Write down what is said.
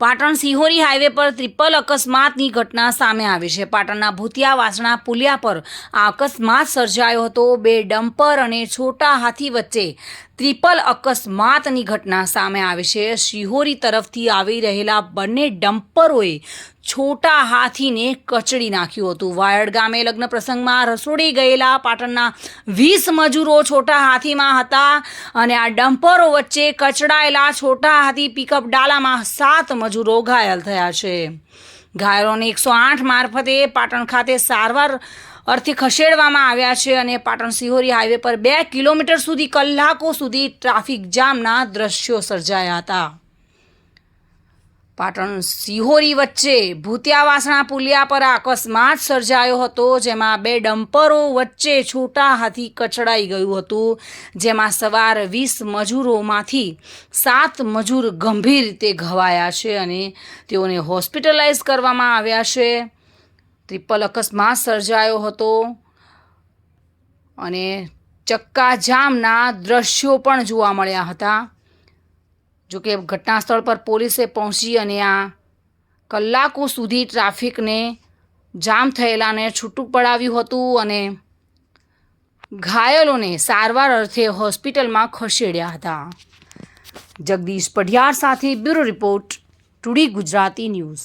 Patan Sihori highway પર triple અકસ્માતની ઘટના સામે આવી છે. પાટણના ભૂતિયા વાસણા પુલિયા પર આ અકસ્માત સર્જાયો હતો. બે ડમ્પર અને છોટા હાથી વચ્ચે ત્રિપલ અકસ્માતની ઘટના સામે આવી છે. શિહોરી તરફથી આવી રહેલા બંને ડમ્પરોએ છોટા હાથીને કચડી નાખ્યું હતું. વાયડ ગામે લગ્ન પ્રસંગમાં રસોડી ગયેલા પાટણના વીસ મજૂરો છોટા હાથીમાં હતા અને આ ડમ્પરો વચ્ચે કચડાયેલા છોટા હાથી પિકઅપ ડાલામાં સાત મજૂરો ઘાયલ થયા છે. ઘાયલોને એકસો આઠ મારફતે પાટણ ખાતે સારવાર અર્થે ખસેડવામાં આવ્યા છે અને પાટણ સિહોરી હાઈવે પર બે કિલોમીટર સુધી કલાકો સુધી ટ્રાફિક જામના દ્રશ્યો સર્જાયા હતા. પાટણ સિહોરી વચ્ચે ભૂતિયાવાસણા પુલિયા પર અકસ્માત સર્જાયો હતો, જેમાં બે ડમ્પરો વચ્ચે છોટા હાથી કચડાઈ ગયું હતું, જેમાં સવાર વીસ મજૂરોમાંથી સાત મજૂર ગંભીર રીતે ઘવાયા છે અને તેઓને હોસ્પિટલાઇઝ કરવામાં આવ્યા છે. ટ્રિપલ અકસ્માત સર્જાયો હતો અને ચક્કાજામના દ્રશ્યો પણ જોવા મળ્યા હતા. જોકે ઘટનાસ્થળ પર પોલીસે પહોંચી અને આ કલાકો સુધી ટ્રાફિકને જામ થયેલાને છૂટું પડાવ્યું હતું અને ઘાયલોને સારવાર અર્થે હોસ્પિટલમાં ખસેડ્યા હતા. જગદીશ પઢિયાર સાથે bureau report, today Gujarati news.